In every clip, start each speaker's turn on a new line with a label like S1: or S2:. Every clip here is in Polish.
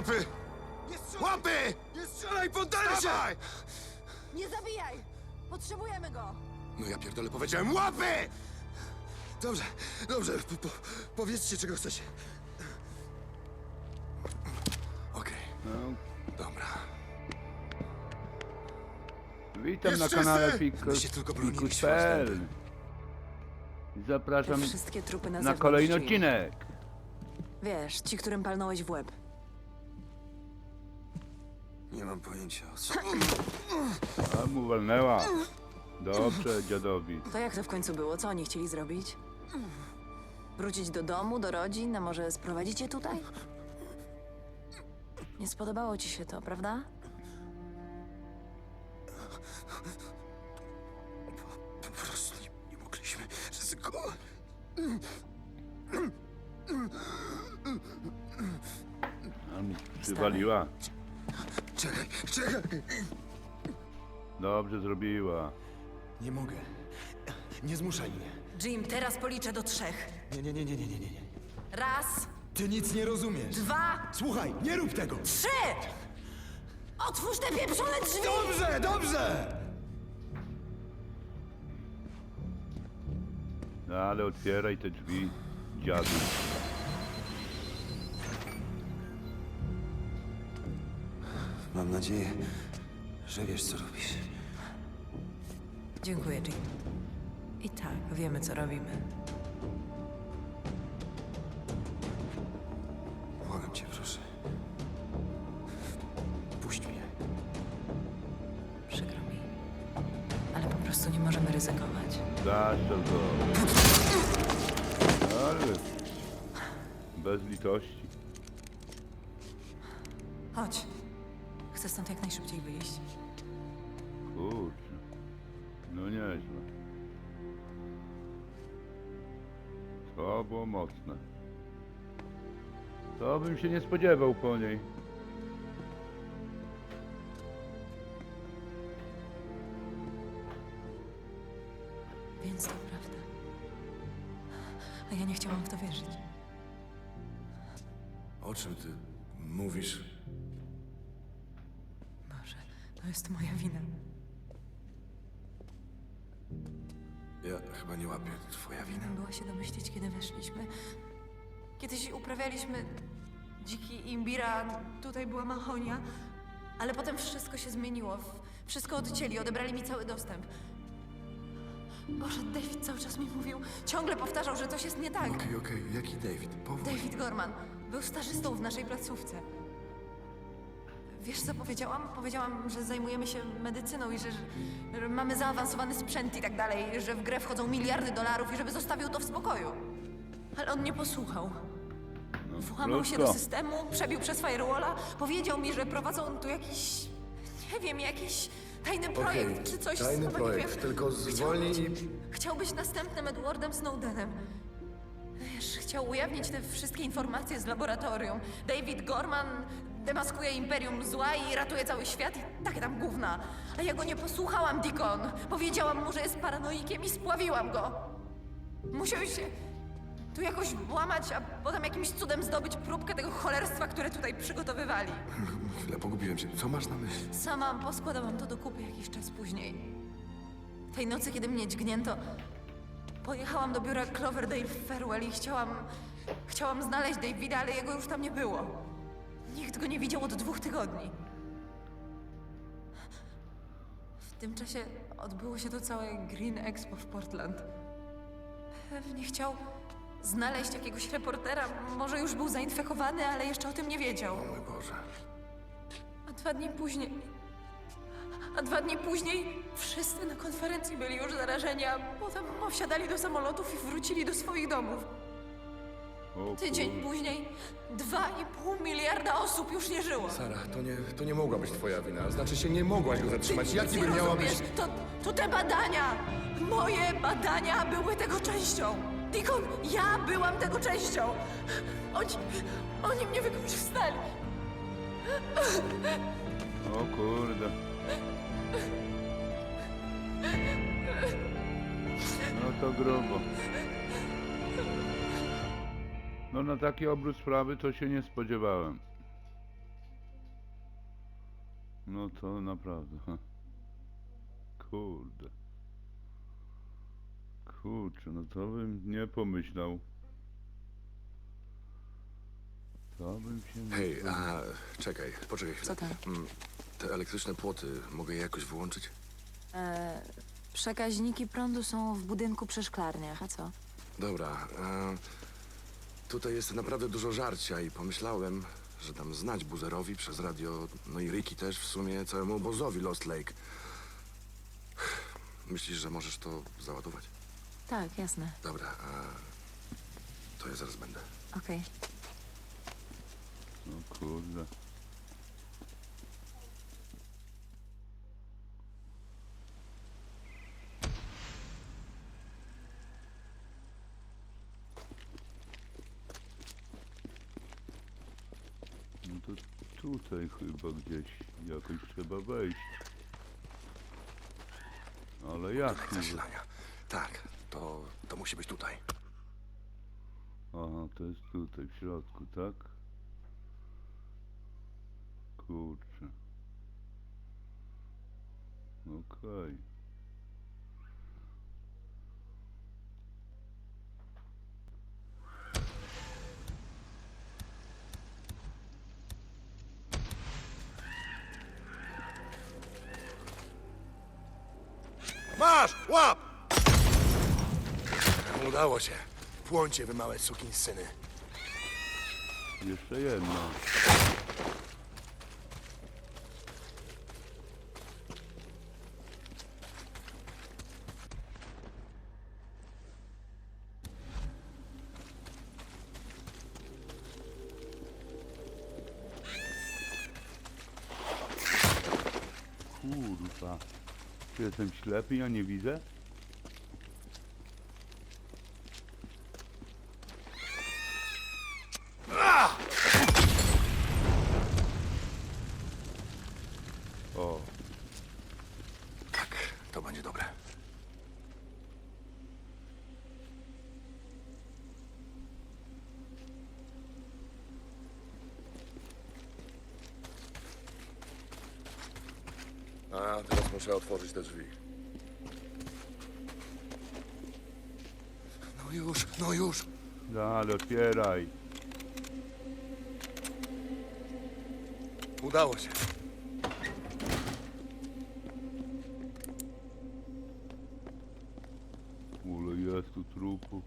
S1: łapy! Łapy!
S2: Nie strzelaj, poddaj!
S1: Dawaj!
S3: Nie zabijaj! Potrzebujemy go!
S1: No ja pierdolę, powiedziałem łapy!
S2: Dobrze, dobrze, po, po, powiedzcie czego chcecie.
S1: Okej,
S4: No,
S1: dobra.
S4: witam
S1: Jest
S4: na kanale
S1: się tylko broniliście,
S4: Fikus.pl I Zapraszam
S3: Te wszystkie trupy na,
S4: na
S3: zewnątrz,
S4: kolejny odcinek.
S3: Wiesz, ci, którym palnąłeś w łeb.
S1: Nie mam pojęcia o co...
S4: A mu walnęła. Dobrze, dziadowi.
S3: To jak to w końcu było? Co oni chcieli zrobić? Wrócić do domu, do rodzin, a może sprowadzić je tutaj? Nie spodobało ci się to, prawda?
S1: Po prostu nie, nie mogliśmy ryzykować.
S4: A mu przywaliła.
S2: Czekaj, czekaj!
S4: Dobrze zrobiła.
S2: Nie mogę. Nie zmuszaj mnie.
S3: Jim, teraz policzę do trzech.
S2: Nie, nie, nie, nie, nie, nie, nie.
S3: Raz,
S2: Ty nic nie rozumiesz.
S3: dwa,
S2: Słuchaj, nie rób tego!
S3: trzy! Otwórz te pieprzone drzwi!
S2: Dobrze, dobrze!
S4: No ale otwieraj te drzwi, dziadu.
S1: Mam nadzieję, że wiesz co robisz.
S3: Dziękuję, Jim. I tak, wiemy co robimy.
S1: Błagam cię, proszę. Puść mnie.
S3: Przykro mi. Ale po prostu nie możemy ryzykować.
S4: Zaszczał go. Ale... Bez litości.
S3: Stąd jak najszybciej wyjść.
S4: Kurczę. No nieźle. To było mocne. To bym się nie spodziewał po niej.
S3: Więc to prawda. A ja nie chciałam w to wierzyć.
S2: O czym ty mówisz?
S3: To jest moja wina.
S1: Ja chyba nie łapię. Twoja wina.
S3: Była się domyślić, kiedy weszliśmy. Kiedyś uprawialiśmy dziki imbir, a tutaj była machonia. Ale potem wszystko się zmieniło. Wszystko odcięli, odebrali mi cały dostęp. Boże, David cały czas mi mówił, ciągle powtarzał, że coś jest nie tak.
S1: Okej, okej. Jaki David? Powód.
S3: David Gorman był stażystą w naszej placówce. Wiesz co powiedziałam? Powiedziałam, że zajmujemy się medycyną i że, że mamy zaawansowany sprzęt i tak dalej, że w grę wchodzą miliardy dolarów i żeby zostawił to w spokoju. Ale on nie posłuchał. Włamał się
S4: krótko.
S3: do systemu, przebił przez firewalla, powiedział mi, że prowadzą tu jakiś, nie wiem, jakiś tajny projekt czy coś.
S2: tajny
S3: chyba
S2: projekt,
S3: nie wiem.
S2: tylko zwolnij
S3: Chciał
S2: i-
S3: być, chciał być następnym Edwardem Snowdenem. Wiesz, chciał ujawnić te wszystkie informacje z laboratorium. David Gorman demaskuje imperium zła i ratuje cały świat i takie tam gówna. A ja go nie posłuchałam, Deacon. Powiedziałam mu, że jest paranoikiem i spławiłam go. Musiał się tu jakoś włamać, a potem jakimś cudem zdobyć próbkę tego cholerstwa, które tutaj przygotowywali.
S1: Chwilę, pogubiłem się. Co masz na myśli?
S3: Sama poskładałam to do kupy jakiś czas później. Tej nocy, kiedy mnie dźgnięto, pojechałam do biura Cloverdale w Farewell i chciałam... Chciałam znaleźć Davida, ale jego już tam nie było. Nikt go nie widział od dwóch tygodni. W tym czasie odbyło się to całe Green Expo w Portland. Pewnie chciał znaleźć jakiegoś reportera. Może już był zainfekowany, ale jeszcze o tym nie wiedział.
S1: O mój Boże.
S3: A dwa dni później. A dwa dni później wszyscy na konferencji byli już zarażeni, a potem wsiadali do samolotów i wrócili do swoich domów. Tydzień później dwa i pół miliarda osób już nie żyło.
S2: Sara, to nie, to nie mogła być twoja wina. Znaczy się, nie mogłaś go zatrzymać. Jaki
S3: Ty
S2: by miała być...
S3: rozumiesz? To, to te badania! Moje badania były tego częścią! Deacon, ja byłam tego częścią! Oni, oni mnie wykorzystali!
S4: O kurde. No to grubo. No na taki obrót sprawy to się nie spodziewałem. No to naprawdę. Kurde. Kurczę, no to bym nie pomyślał. To bym się nie
S2: Hej, a czekaj, poczekaj chwilę.
S5: Co tam?
S2: Mm, Te elektryczne płoty, mogę je jakoś wyłączyć?
S5: E, przekaźniki prądu są w budynku przy szklarniach, a co?
S2: Dobra, e, tutaj jest naprawdę dużo żarcia i pomyślałem, że dam znać Buzerowi przez radio, no i Ricky też w sumie całemu obozowi Lost Lake. Myślisz, że możesz to załadować?
S5: Tak, jasne.
S2: Dobra, a to ja zaraz będę.
S5: Okej.
S4: No kurde. No to tutaj chyba gdzieś jakoś trzeba wejść. Ale jak
S2: Tutaj
S4: niby?
S2: zasilania. Tak, to, to musi być tutaj.
S4: Aha, to jest tutaj w środku, tak? Kurczę. Okej.
S6: Masz! Łap! Udało się. Płońcie wy małe sukinsyny.
S4: Jeszcze jedno. Jestem ślepy, ja nie widzę? O,
S2: Tak, to będzie dobre.
S6: A, teraz muszę otworzyć te drzwi.
S2: No już, no już.
S4: dalej, otwieraj.
S6: Udało się.
S4: Ule, jest tu trupów.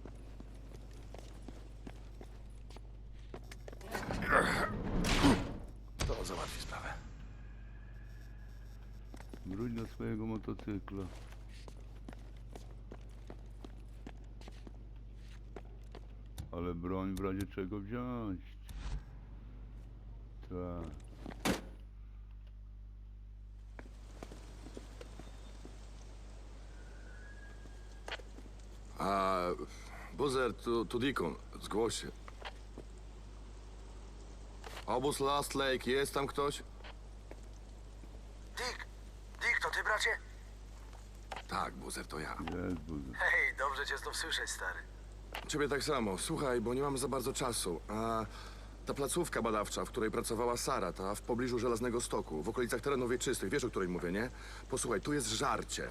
S6: To załatwi sprawę.
S4: Wróć do swojego motocykla. Ale broń w razie czego wziąć. Tak.
S2: A Buzer, tu, tu Dikon, zgłoś się. Obóz Last Lake, jest tam ktoś?
S6: Dick! Dick, to ty, bracie?
S2: Tak, Buzer, to ja.
S4: Jest buzer.
S6: Hej, dobrze cię znów słyszeć, stary.
S2: Ciebie tak samo. Słuchaj, bo nie mam za bardzo czasu. A ta placówka badawcza, w której pracowała Sara, ta w pobliżu Żelaznego Stoku, w okolicach terenów wieczystych, wiesz o której mówię, nie? Posłuchaj, tu jest żarcie.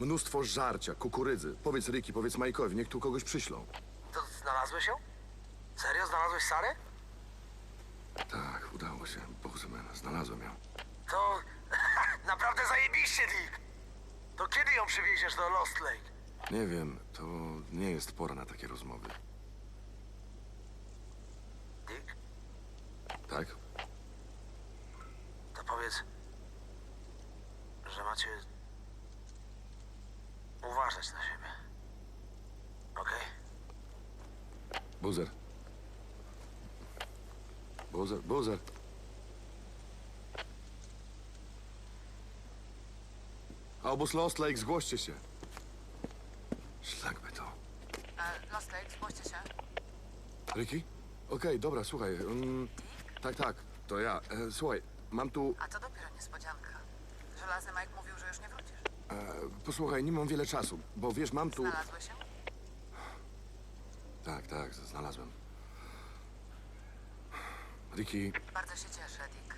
S2: Mnóstwo żarcia, kukurydzy. Powiedz Ricky, powiedz Mike'owi, niech tu kogoś przyślą.
S6: To znalazłeś ją? Serio znalazłeś Sarę?
S2: Tak, udało się. Boże, man, znalazłem ją.
S6: To naprawdę zajebiście, Dick! To kiedy ją przywieziesz do Lost Lake?
S2: Nie wiem, to nie jest pora na takie rozmowy.
S6: Dick,
S2: Tak?
S6: to powiedz, że macie uważać na siebie. Okej?
S2: Buzer. Buzer, Buzer. Obóz Lost Lake, zgłoście się. Szlak by to.
S5: Lost Lake, zgłoście się.
S2: Ricky? Okej, dobra, słuchaj. mm, tak, tak, to ja. E, słuchaj, mam tu...
S5: A to dopiero niespodzianka. Żelazny Mike mówił, że już nie wrócisz.
S2: E, posłuchaj, nie mam wiele czasu, bo wiesz, mam tu...
S5: Znalazłeś się?
S2: Tak, tak, znalazłem. Ricky,
S5: Bardzo się cieszę, Dick.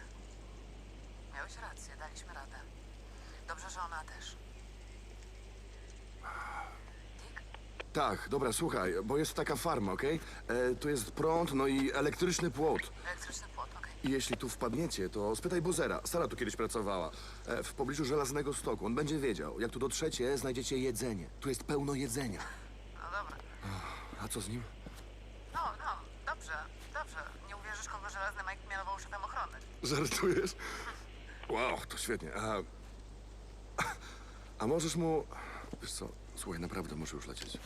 S7: Miałeś rację, daliśmy radę. Dobrze, że ona też.
S2: Tak, dobra, słuchaj, bo jest taka farma, okej? E, Tu jest prąd, no i elektryczny płot.
S7: Elektryczny płot, okej.
S2: I jeśli tu wpadniecie, to spytaj Bozera. Sara tu kiedyś pracowała. E, w pobliżu żelaznego stoku. On będzie wiedział. Jak tu dotrzecie, znajdziecie jedzenie. Tu jest pełno jedzenia.
S7: No dobra.
S2: A co z nim?
S7: No, no, dobrze, dobrze. Nie uwierzysz, kogo żelazny Mike mianował szefem ochrony.
S2: Żartujesz? Wow, to świetnie. A, a możesz mu... Wiesz co, słuchaj, naprawdę muszę już lecieć.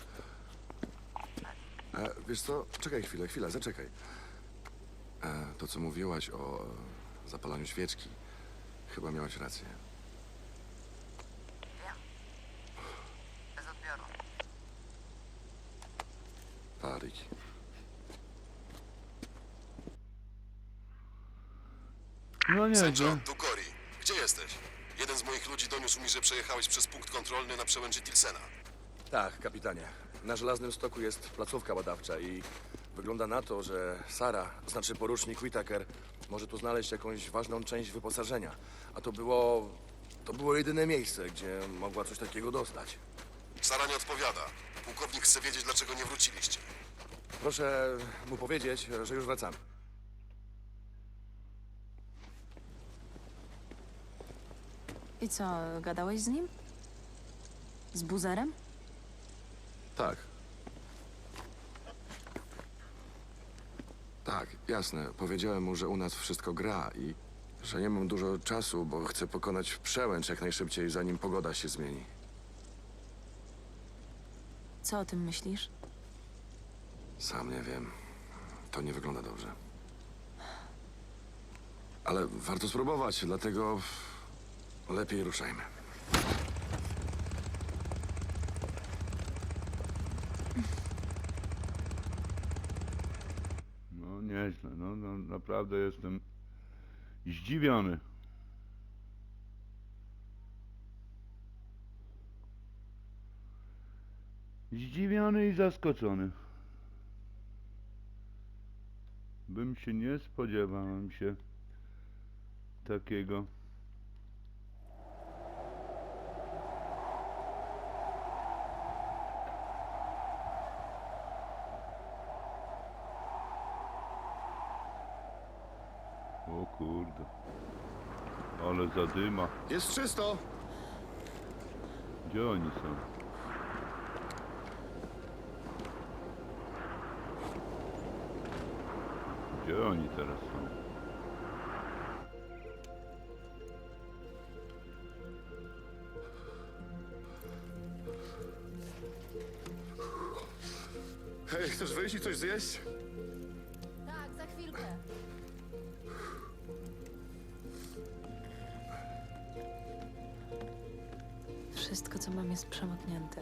S2: E, wiesz co, czekaj chwilę, chwilę, zaczekaj. E, to, co mówiłaś o e, zapalaniu świeczki, chyba miałaś rację.
S7: Wiem. Bez odbioru.
S2: Pariki.
S4: No nie.
S8: John, tu Cory. Gdzie jesteś? Jeden z moich ludzi doniósł mi, że przejechałeś przez punkt kontrolny na przełęczy Tilsena.
S2: Tak, kapitanie. Na żelaznym stoku jest placówka badawcza i wygląda na to, że Sara, znaczy porucznik Whittaker, może tu znaleźć jakąś ważną część wyposażenia. A to było. To było jedyne miejsce, gdzie mogła coś takiego dostać.
S8: Sara nie odpowiada. Pułkownik chce wiedzieć, dlaczego nie wróciliście.
S2: Proszę mu powiedzieć, że już wracamy.
S5: I co, gadałeś z nim? Z buzerem?
S2: Tak. Tak, jasne. Powiedziałem mu, że u nas wszystko gra i że nie mam dużo czasu, bo chcę pokonać przełęcz jak najszybciej, zanim pogoda się zmieni.
S5: Co o tym myślisz?
S2: Sam nie wiem. To nie wygląda dobrze. Ale warto spróbować, dlatego lepiej ruszajmy.
S4: No nieźle, no, no naprawdę jestem zdziwiony. Zdziwiony i zaskoczony. Bym się nie spodziewałem się takiego. O kurde. Ale zadyma.
S2: Jest czysto!
S4: Gdzie oni są? Gdzie oni teraz są?
S2: Hej, chcesz wyjść i coś zjeść?
S5: Wszystko, co mam, jest przemoknięte.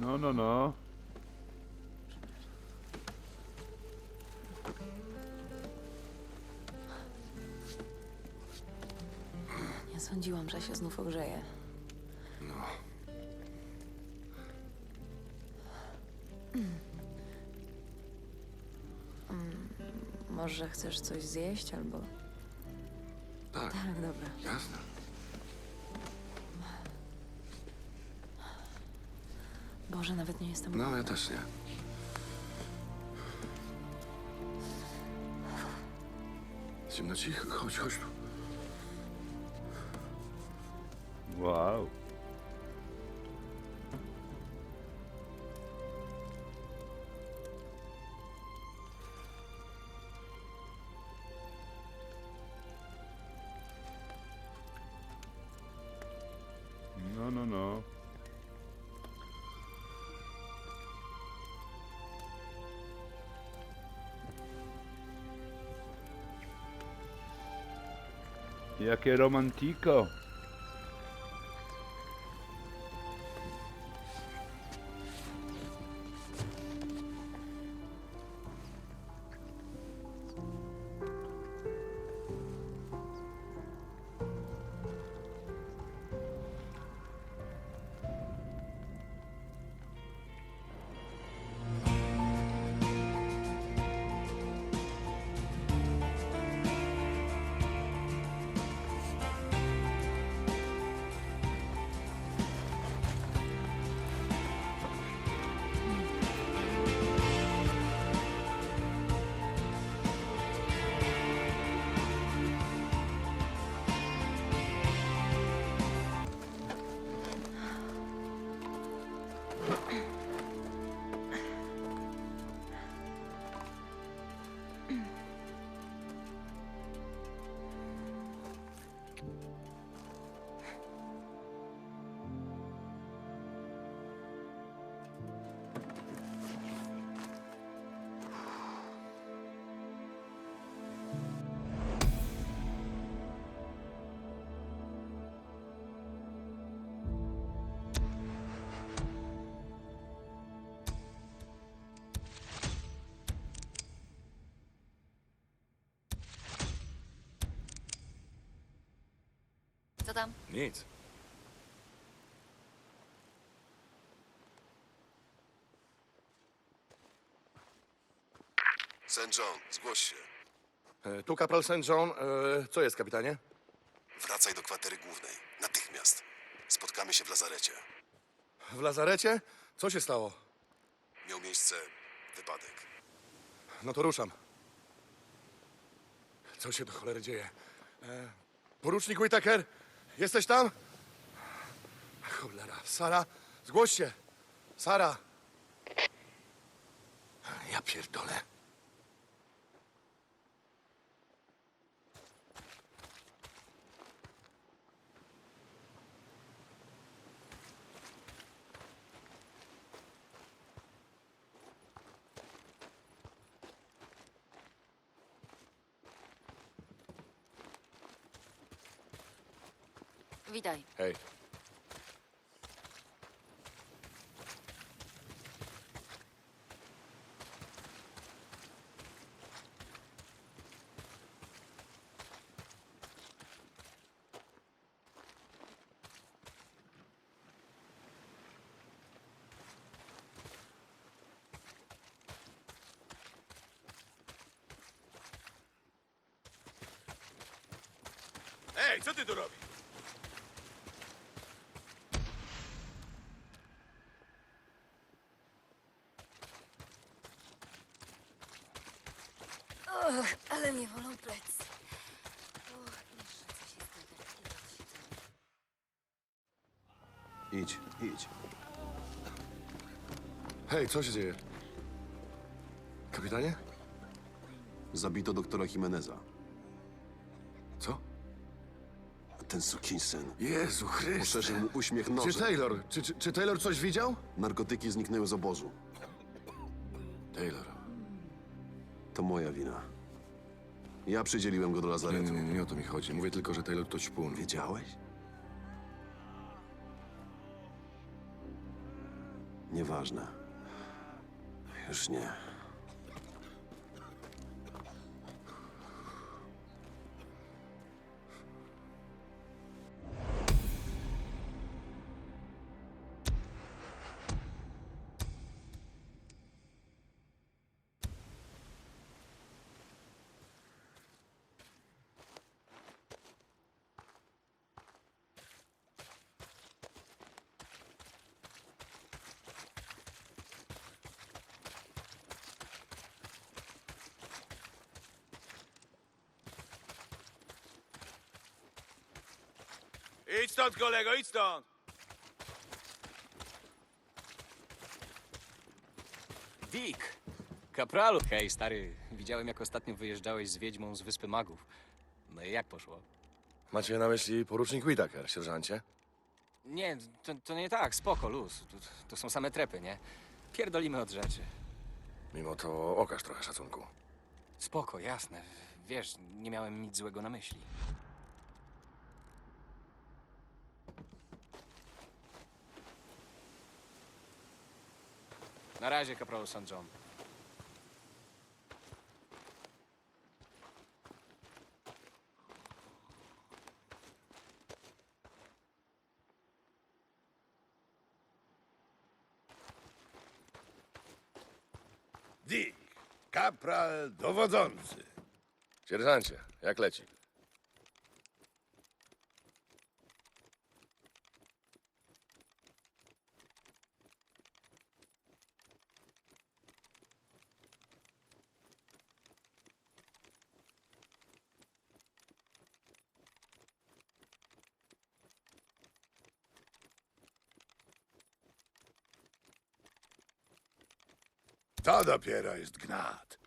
S4: No, no, no.
S5: Nie sądziłam, że się znów ogrzeje. Może chcesz coś zjeść albo...
S2: Tak,
S5: Tak, dobra.
S2: jasne.
S5: Boże, nawet nie jestem...
S2: No, ja też nie. Zimno ci? Chodź, chodź tu.
S4: Wow. Jakie romantiko.
S9: Tam?
S2: Nic.
S8: St. John, zgłoś się.
S2: E, tu kapral St. John. E, co jest, kapitanie?
S8: Wracaj do kwatery głównej. Natychmiast. Spotkamy się w lazarecie.
S2: W lazarecie? Co się stało?
S8: Miał miejsce wypadek.
S2: No to ruszam. Co się do cholery dzieje? E, porucznik Whittaker? Jesteś tam? Cholera. Sara? Zgłoś się. Sara. Ja pierdolę.
S9: Witaj.
S2: Hej.
S1: Ej, co ty tu robisz?
S9: Och, ale mnie wolą plecy. Och, jeszcze coś jest nie
S8: Idź, idź.
S2: Hej, co się dzieje? Kapitanie?
S8: Zabito doktora Jimeneza. Ten sukinsyn.
S2: Jezu Chryste.
S8: Poszerzył mu uśmiech
S2: Czy
S8: nożem.
S2: Taylor? Czy, czy, czy Taylor coś widział?
S8: Narkotyki zniknęły z obozu.
S2: Taylor.
S8: To moja wina. Ja przydzieliłem go do
S2: Nie,
S8: lazaretu.
S2: nie, nie, nie o to mi chodzi. Mówię tylko, że Taylor to ćpun.
S8: Wiedziałeś? Nieważne. Już nie.
S1: Idź stąd, kolego, idź stąd!
S10: Dick! Kapralu! Hej, stary, widziałem jak ostatnio wyjeżdżałeś z wiedźmą z Wyspy Magów. No i jak poszło?
S2: Macie na myśli porucznik Whittaker, sierżancie?
S10: Nie, to, to nie tak, spoko, luz. To, to są same trepy, nie? Pierdolimy od rzeczy.
S2: Mimo to okaż trochę szacunku.
S10: Spoko, jasne. Wiesz, nie miałem nic złego na myśli. Na razie, kapralu St. John.
S1: Dick, kapral dowodzący.
S2: Sierżancie, jak leci?
S1: Dopiero jest gnat.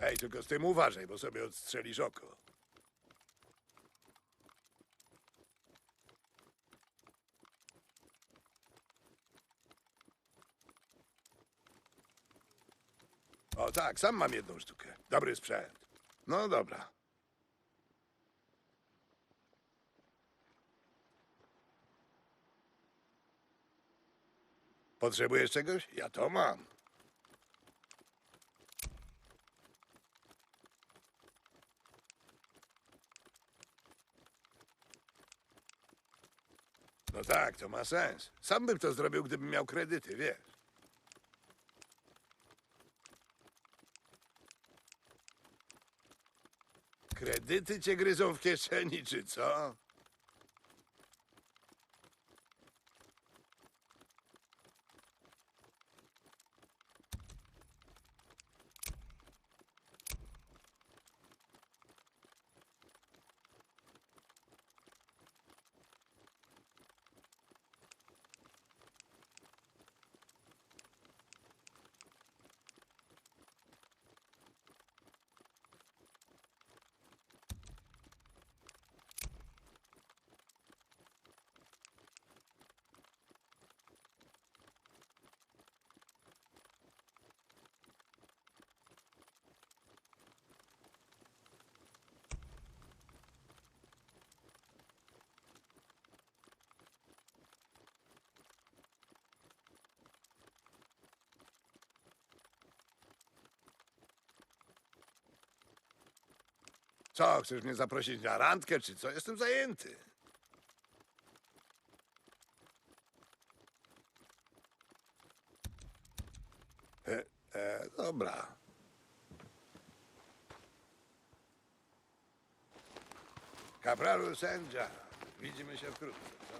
S1: Ej, tylko z tym uważaj, bo sobie odstrzelisz oko. Tak, sam mam jedną sztukę. Dobry sprzęt. No dobra. Potrzebujesz czegoś? Ja to mam. No tak, to ma sens. Sam bym to zrobił, gdybym miał kredyty, wiesz. Kredyty cię gryzą w kieszeni, czy co? Co, chcesz mnie zaprosić na randkę, czy co? Jestem zajęty. E, e, dobra. Kapralu sędzia. Widzimy się wkrótce, co?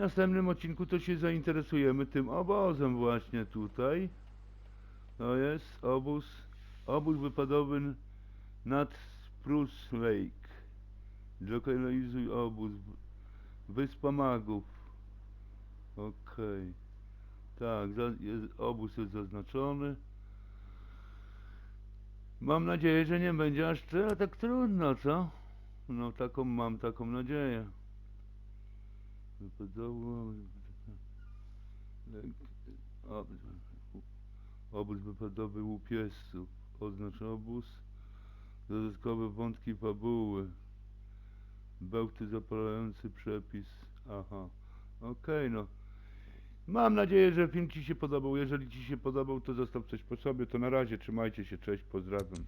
S4: Następnym odcinku to się zainteresujemy tym obozem właśnie tutaj. To jest obóz, obóz wypadowy nad Spruce Lake. Lokalizuj obóz. Wyspa Magów. Okej. Tak, za, jest, obóz jest zaznaczony. Mam nadzieję, że nie będzie aż tyle tak trudno, co? No taką mam taką nadzieję. Wypadało. Obóz wypadowy łup jeźdźców. Oznacz obóz. Dodatkowe wątki fabuły. Bełty zapalający przepis. Aha. Okej, no. Mam nadzieję, że film Ci się podobał. Jeżeli Ci się podobał, to zostaw coś po sobie. To na razie. Trzymajcie się. Cześć. Pozdrawiam.